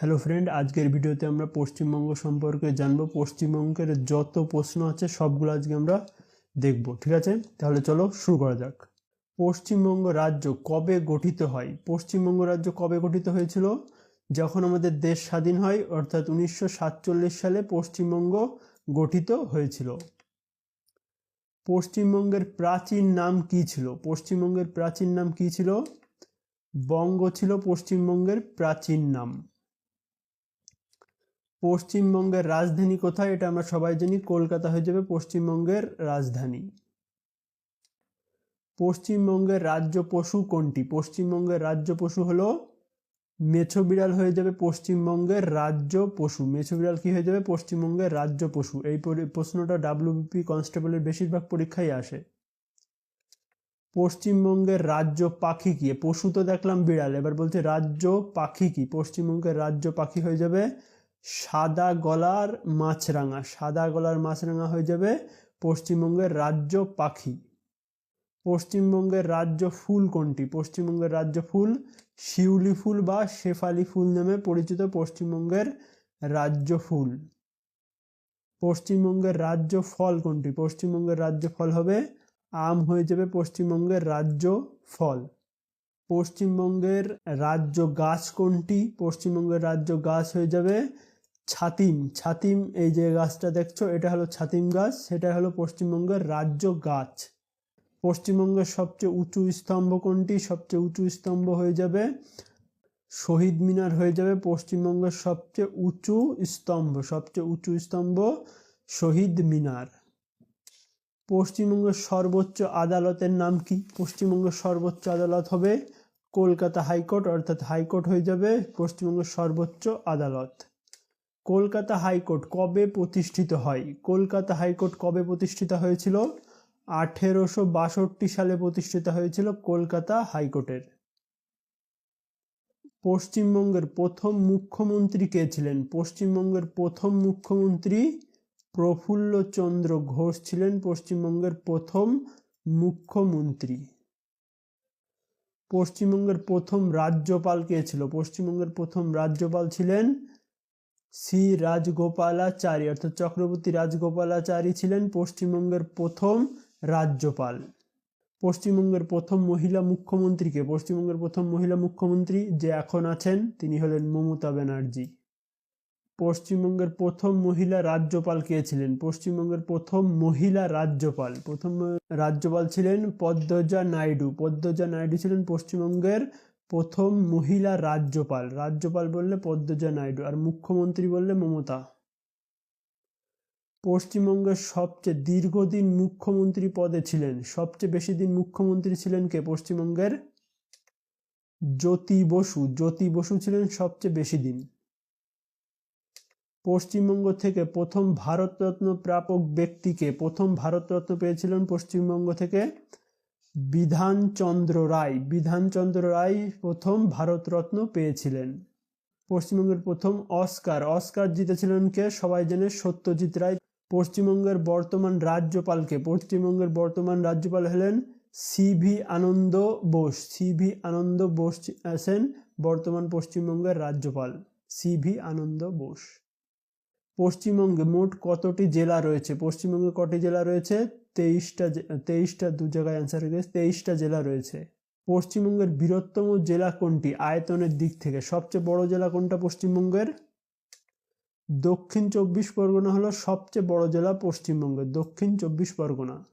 Hello friend আজকের ভিডিওতে আমরা পশ্চিমবঙ্গ সম্পর্কে জানব। পশ্চিমবঙ্গের যত প্রশ্ন আছে, সবগুলো আজকে আমরা দেখব। ঠিক আছে? তাহলে চলো শুরু করা যাক। পশ্চিমবঙ্গ রাজ্য কবে গঠিত হয়? পশ্চিমবঙ্গ রাজ্য কবে গঠিত হয়েছিল? যখন আমাদের দেশ স্বাধীন হয়, অর্থাৎ উনিশশো সাতচল্লিশ সালে পশ্চিমবঙ্গ গঠিত হয়েছিল। পশ্চিমবঙ্গের প্রাচীন নাম কি ছিল? পশ্চিমবঙ্গের প্রাচীন নাম কি ছিল? বঙ্গ ছিল পশ্চিমবঙ্গের প্রাচীন নাম। পশ্চিমবঙ্গের রাজধানী কোথায়? এটা আমরা সবাই জানি। কলকাতা হয়ে যাবে পশ্চিমবঙ্গের রাজধানী। পশ্চিমবঙ্গের রাজ্য পশু কোনটি? পশ্চিমবঙ্গের রাজ্য পশু হলো মেছো বিড়াল হয়ে যাবে পশ্চিমবঙ্গের রাজ্য পশু। মেছো বিড়াল কি হয়ে যাবে? পশ্চিমবঙ্গের রাজ্য পশু। এই পরি- প্রশ্নটা ডাব্লিউবিপি কনস্টেবলের বেশিরভাগ পরীক্ষায় আসে। পশ্চিমবঙ্গের রাজ্য পাখি কি? পশু তো দেখলাম বিড়াল। এবার বলছে রাজ্য পাখি কি? পশ্চিমবঙ্গের রাজ্য পাখি হয়ে যাবে সাদা গলার মাছরাঙা, সাদা গলার মাছরাঙা হয়ে যাবে পশ্চিমবঙ্গের রাজ্য পাখি। পশ্চিমবঙ্গের রাজ্য ফুল কোনটি? পশ্চিমবঙ্গের রাজ্য ফুল শিউলি ফুল বা শেফালি ফুল নামে পরিচিত পশ্চিমবঙ্গের রাজ্য ফুল। পশ্চিমবঙ্গের রাজ্য ফল কোনটি? পশ্চিমবঙ্গের রাজ্য ফল হবে আম, হয়ে যাবে পশ্চিমবঙ্গের রাজ্য ফল। পশ্চিমবঙ্গের রাজ্য গাছ কোনটি? পশ্চিমবঙ্গের রাজ্য গাছ হয়ে যাবে ছাতিম ছাতিম এই যে গাছটা দেখছ, এটা হলো ছাতিম গাছ, সেটা হলো পশ্চিমবঙ্গের রাজ্য গাছ। পশ্চিমবঙ্গের সবচেয়ে উঁচু স্তম্ভ কোনটি? সবচেয়ে উঁচু স্তম্ভ হয়ে যাবে, শহীদ মিনার হয়ে যাবে পশ্চিমবঙ্গের সবচেয়ে উঁচু স্তম্ভ, সবচেয়ে উঁচু স্তম্ভ শহীদ মিনার। পশ্চিমবঙ্গের সর্বোচ্চ আদালতের নাম কি? পশ্চিমবঙ্গের সর্বোচ্চ আদালত হবে কলকাতা হাইকোর্ট, অর্থাৎ হাইকোর্ট হয়ে যাবে পশ্চিমবঙ্গের সর্বোচ্চ আদালত। কলকাতা হাইকোর্ট কবে প্রতিষ্ঠিত হয়? কলকাতা হাইকোর্ট কবে প্রতিষ্ঠিত হয়েছিল? আঠেরোশো বাষট্টি সালে প্রতিষ্ঠিত হয়েছিল কলকাতা হাইকোর্টের। পশ্চিমবঙ্গের প্রথম মুখ্যমন্ত্রী কে ছিলেন? পশ্চিমবঙ্গের প্রথম মুখ্যমন্ত্রী প্রফুল্লচন্দ্র ঘোষ ছিলেন পশ্চিমবঙ্গের প্রথম মুখ্যমন্ত্রী। পশ্চিমবঙ্গের প্রথম রাজ্যপাল কে ছিল? পশ্চিমবঙ্গের প্রথম রাজ্যপাল ছিলেন শ্রী রাজগোপালাচারী, অর্থাৎ চক্রবর্তী রাজগোপালাচারী ছিলেন পশ্চিমবঙ্গের প্রথম রাজ্যপাল। পশ্চিমবঙ্গের প্রথম মহিলা মুখ্যমন্ত্রীকে পশ্চিমবঙ্গের প্রথম মহিলা মুখ্যমন্ত্রী যে এখন আছেন, তিনি হলেন মমতা ব্যানার্জি। পশ্চিমবঙ্গের প্রথম মহিলা রাজ্যপাল কে ছিলেন? পশ্চিমবঙ্গের প্রথম মহিলা রাজ্যপাল। প্রথম রাজ্যপাল ছিলেন পদ্মজা নাইডু। পদ্মজা নাইডু ছিলেন পশ্চিমবঙ্গের প্রথম মহিলা রাজ্যপাল। রাজ্যপাল বললে পদ্মজা নাইডু আর মুখ্যমন্ত্রী বললে মমতা। পশ্চিমবঙ্গের সবচেয়ে দীর্ঘদিন মুখ্যমন্ত্রী পদে ছিলেন, সবচেয়ে বেশি দিন মুখ্যমন্ত্রী ছিলেন কে? পশ্চিমবঙ্গের জ্যোতি বসু। জ্যোতি বসু ছিলেন সবচেয়ে বেশি দিন। পশ্চিমবঙ্গ থেকে প্রথম ভারতরত্ন প্রাপক ব্যক্তিকে প্রথম ভারতরত্ন পেয়েছিলেন পশ্চিমবঙ্গ থেকে বিধানচন্দ্র রায়। বিধানচন্দ্র রায় প্রথম ভারতরত্ন পেয়েছিলেন। পশ্চিমবঙ্গের প্রথম অস্কার। অস্কার জিতেছিলেন কে? সবাই জানে সত্যজিৎ রায়। পশ্চিমবঙ্গের বর্তমান রাজ্যপালকে। পশ্চিমবঙ্গের বর্তমান রাজ্যপাল হলেন C V Ananda Bose. C V Ananda Bose আছেন বর্তমান পশ্চিমবঙ্গের রাজ্যপাল। C V Ananda Bose. পশ্চিমবঙ্গে মোট কতটি জেলা রয়েছে? পশ্চিমবঙ্গে কটি জেলা রয়েছে? তেইশটা তেইশটা দু জায়গায় অ্যান্সার হয়ে গেছে। তেইশটা জেলা রয়েছে। পশ্চিমবঙ্গের বৃহত্তম জেলা কোনটি? আয়তনের দিক থেকে। সবচেয়ে বড় জেলা কোনটা পশ্চিমবঙ্গের? দক্ষিণ চব্বিশ পরগনা হলো সবচেয়ে বড় জেলা পশ্চিমবঙ্গের। দক্ষিণ চব্বিশ পরগনা।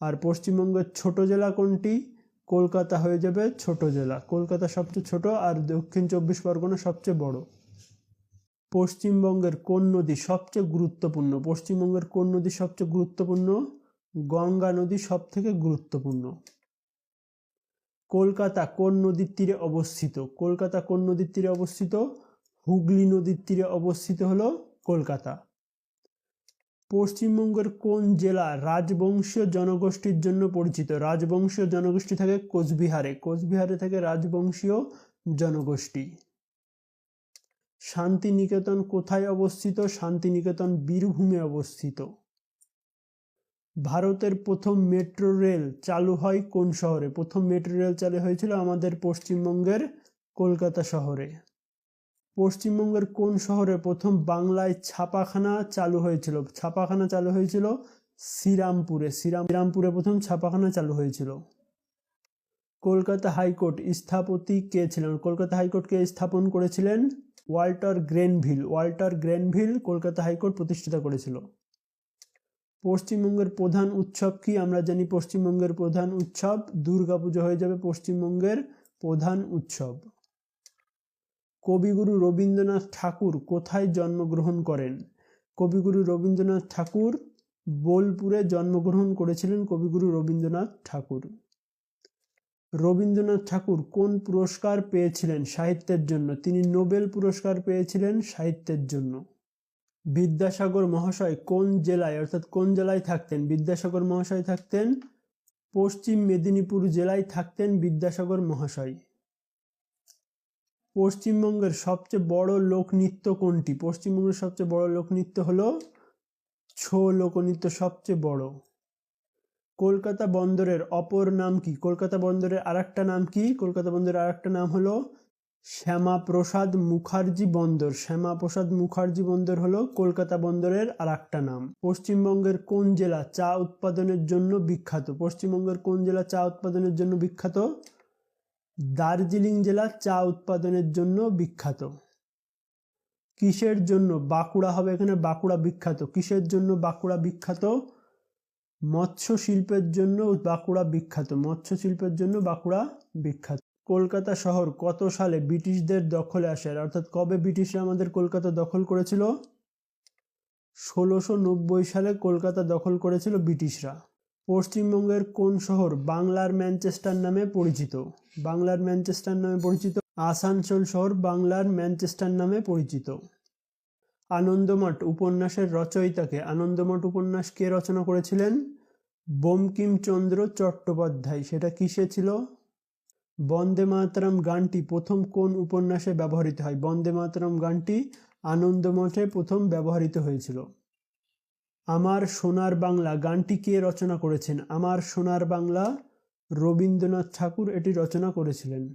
আর পশ্চিমবঙ্গের ছোট জেলা কোনটি? কলকাতা হয়ে যাবে ছোট জেলা। কলকাতা সবচেয়ে ছোট আর দক্ষিণ চব্বিশ পরগনা সবচেয়ে বড়। পশ্চিমবঙ্গের কোন নদী সবচেয়ে গুরুত্বপূর্ণ? পশ্চিমবঙ্গের কোন নদী সবচেয়ে গুরুত্বপূর্ণ? গঙ্গা নদী সব থেকে গুরুত্বপূর্ণ। কলকাতা কোন নদীর তীরে অবস্থিত? কলকাতা কোন নদীর তীরে অবস্থিত? হুগলি নদীর তীরে অবস্থিত হলো কলকাতা। পশ্চিমবঙ্গের কোন জেলা রাজবংশীয় জনগোষ্ঠীর জন্য পরিচিত? রাজবংশীয় জনগোষ্ঠী থাকে কোচবিহারে। কোচবিহারে থাকে রাজবংশীয় জনগোষ্ঠী। শান্তিনিকেতন কোথায় অবস্থিত? শান্তিনিকেতন বীরভূমে অবস্থিত। ভারতের প্রথম মেট্রো রেল চালু হয় কোন শহরে? প্রথম মেট্রো রেল চালু হয়েছিল আমাদের পশ্চিমবঙ্গের কলকাতা শহরে। পশ্চিমবঙ্গের কোন শহরে প্রথম বাংলায় ছাপাখানা চালু হয়েছিল? ছাপাখানা চালু হয়েছিল শ্রীরামপুরে। শ্রীরাম শ্রীরামপুরে প্রথম ছাপাখানা চালু হয়েছিল। কলকাতা হাইকোর্ট স্থপতি কে ছিলেন? কলকাতা হাইকোর্টকে স্থাপন করেছিলেন Walter Grenville Walter Grenville Kolkata high court প্রতিষ্ঠিত করেছিল। পশ্চিমবঙ্গের প্রধান উৎসব কি? আমরা জানি পশ্চিমবঙ্গের প্রধান উৎসব দুর্গাপুজো হয়ে যাবে পশ্চিমবঙ্গের প্রধান উৎসব। কবিগুরু রবীন্দ্রনাথ ঠাকুর কোথায় জন্মগ্রহণ করেন? কবিগুরু রবীন্দ্রনাথ ঠাকুর বোলপুরে জন্মগ্রহণ করেছিলেন কবিগুরু রবীন্দ্রনাথ ঠাকুর। রবীন্দ্রনাথ ঠাকুর কোন পুরস্কার পেয়েছিলেন সাহিত্যের জন্য? তিনি নোবেল পুরস্কার পেয়েছিলেন সাহিত্যের জন্য। বিদ্যাসাগর মহাশয় কোন জেলায়, অর্থাৎ কোন জেলায় থাকতেন? বিদ্যাসাগর মহাশয় থাকতেন, পশ্চিম মেদিনীপুর জেলায় থাকতেন বিদ্যাসাগর মহাশয়। পশ্চিমবঙ্গের সবচেয়ে বড় লোকনৃত্য কোনটি? পশ্চিমবঙ্গের সবচেয়ে বড় লোকনৃত্য হলো ছৌ লোকনৃত্য সবচেয়ে বড়। কলকাতা বন্দরের অপর নাম কি? কলকাতা বন্দরের আরেকটা নাম কি? কলকাতা বন্দরের আরেকটা নাম হলো শ্যামাপ্রসাদ মুখার্জি বন্দর। শ্যামাপ্রসাদ মুখার্জি বন্দর হলো কলকাতা বন্দরের আরেকটা নাম। পশ্চিমবঙ্গের কোন জেলা চা উৎপাদনের জন্য বিখ্যাত? পশ্চিমবঙ্গের কোন জেলা চা উৎপাদনের জন্য বিখ্যাত? দার্জিলিং জেলা চা উৎপাদনের জন্য বিখ্যাত। কিসের জন্য বাঁকুড়া হবে এখানে? বাঁকুড়া বিখ্যাত। কিসের জন্য বাঁকুড়া বিখ্যাত? মৎস্য শিল্পের জন্য বাঁকুড়া বিখ্যাত মৎস্য শিল্পের জন্য বাঁকুড়া বিখ্যাত। কলকাতা শহর কত সালে ব্রিটিশদের দখলে আসে? অর্থাৎ কবে ব্রিটিশরা আমাদের কলকাতা দখল করেছিল? ষোলোশো নব্বই সালে কলকাতা দখল করেছিল ব্রিটিশরা। পশ্চিমবঙ্গের কোন শহর বাংলার ম্যানচেস্টার নামে পরিচিত? বাংলার ম্যানচেস্টার নামে পরিচিত। আসানসোল শহর বাংলার ম্যানচেস্টার নামে পরিচিত। আনন্দমঠ উপন্যাসের রচয়িতাকে আনন্দমঠ উপন্যাস কে রচনা করেছিলেন? বঙ্কিমচন্দ্র চট্টোপাধ্যায়। সেটা কিসে ছিল? বন্দে মাতরম গানটি প্রথম কোন উপন্যাসে ব্যবহৃত হয়? বন্দে মাতরম গানটি আনন্দমঠে প্রথম ব্যবহৃত হয়েছিল। আমার সোনার বাংলা গানটি কে রচনা করেছেন? আমার সোনার বাংলা রবীন্দ্রনাথ ঠাকুর এটি রচনা করেছিলেন।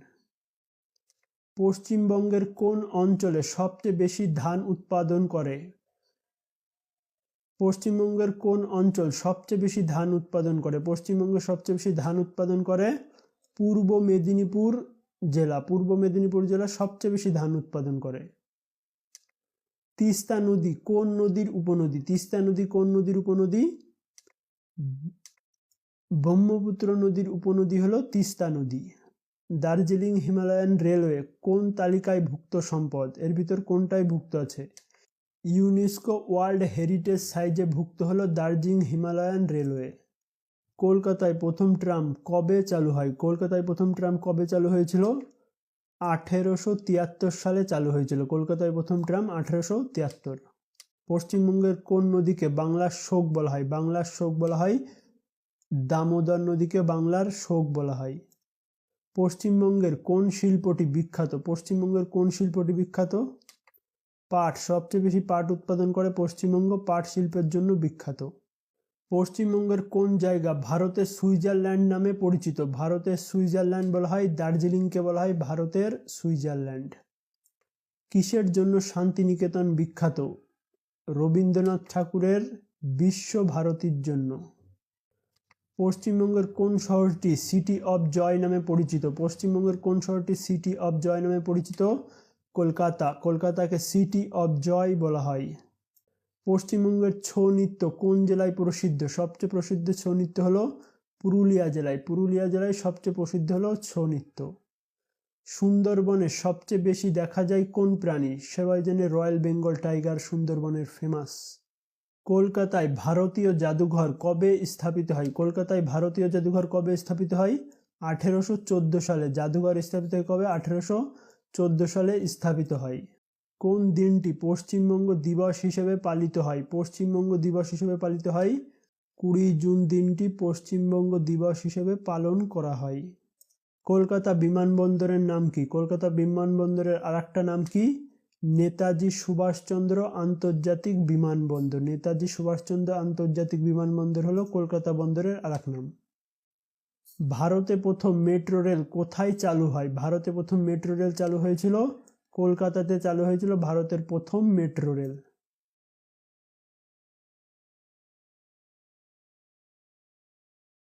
পশ্চিমবঙ্গের কোন অঞ্চলে সবচেয়ে বেশি ধান উৎপাদন করে? পশ্চিমবঙ্গের কোন অঞ্চল সবচেয়ে বেশি ধান উৎপাদন করে? পশ্চিমবঙ্গে সবচেয়ে বেশি ধান উৎপাদন করে পূর্ব মেদিনীপুর জেলা। পূর্ব মেদিনীপুর জেলা সবচেয়ে বেশি ধান উৎপাদন করে। তিস্তা নদী কোন নদীর উপনদী? তিস্তা নদী কোন নদীর উপনদী? ব্রহ্মপুত্র নদীর উপনদী হলো তিস্তা নদী। দার্জিলিং হিমালয়ান রেলওয়ে কোন তালিকায় ভুক্ত সম্পদ? এর ভিতর কোনটায় ভুক্ত আছে? ইউনেস্কো ওয়ার্ল্ড হেরিটেজ সাইজে ভুক্ত হলো দার্জিলিং হিমালয়ান রেলওয়ে। কলকাতায় প্রথম ট্রাম কবে চালু হয়? কলকাতায় প্রথম ট্রাম কবে চালু হয়েছিল? আঠেরোশো তিয়াত্তর সালে চালু হয়েছিল। কলকাতায় প্রথম ট্রাম আঠেরোশো তিয়াত্তর। পশ্চিমবঙ্গের কোন নদীকে বাংলার শোক বলা হয়? বাংলার শোক বলা হয় দামোদর নদীকে বাংলার শোক বলা হয়। পশ্চিমবঙ্গের কোন শিল্পটি বিখ্যাত? পশ্চিমবঙ্গের কোন শিল্পটি বিখ্যাত? পাট, সবচেয়ে বেশি পাট উৎপাদন করে পশ্চিমবঙ্গ, পাট শিল্পের জন্য বিখ্যাত। পশ্চিমবঙ্গের কোন জায়গা ভারতের সুইজারল্যান্ড নামে পরিচিত? ভারতের সুইজারল্যান্ড বলা হয়, দার্জিলিংকে বলা হয় ভারতের সুইজারল্যান্ড। কিসের জন্য শান্তিনিকেতন বিখ্যাত? রবীন্দ্রনাথ ঠাকুরের বিশ্বভারতীর জন্য। পশ্চিমবঙ্গের কোন শহরটি সিটি অফ জয় নামে পরিচিত? পশ্চিমবঙ্গের কোন শহরটি সিটি অফ জয় নামে পরিচিত? কলকাতা। কলকাতাকে সিটি অফ জয় বলা হয়। পশ্চিমবঙ্গের ছৌ নৃত্য কোন জেলায় প্রসিদ্ধ? সবচেয়ে প্রসিদ্ধ ছৌ নৃত্য হলো পুরুলিয়া জেলায়। পুরুলিয়া জেলায় সবচেয়ে প্রসিদ্ধ হলো ছৌ নৃত্য। সুন্দরবনে সবচেয়ে বেশি দেখা যায় কোন প্রাণী? সবাই জানে রয়্যাল বেঙ্গল টাইগার সুন্দরবনের ফেমাস কলকাতায় ভারতীয় জাদুঘর কবে স্থাপিত হয়? কলকাতায় ভারতীয় জাদুঘর কবে স্থাপিত হয়? আঠেরোশো চোদ্দ সালে জাদুঘর স্থাপিত হয় কবে? আঠেরোশো চোদ্দ সালে স্থাপিত হয়। কোন দিনটি পশ্চিমবঙ্গ দিবস হিসেবে পালিত হয়? পশ্চিমবঙ্গ দিবস হিসেবে পালিত হয়। কুড়ি জুন দিনটি পশ্চিমবঙ্গ দিবস হিসেবে পালন করা হয়। কলকাতা বিমানবন্দরের নাম কি? কলকাতা বিমানবন্দরের আরেকটা নাম কি? নেতাজি সুভাষচন্দ্র আন্তর্জাতিক বিমানবন্দর। নেতাজি সুভাষচন্দ্র আন্তর্জাতিক বিমানবন্দর হলো কলকাতা বন্দরের আর নাম ভারতে প্রথম মেট্রো রেল কোথায় চালু হয়? ভারতে প্রথম মেট্রো রেল চালু হয়েছিল, কলকাতাতে চালু হয়েছিল ভারতের প্রথম মেট্রো রেল।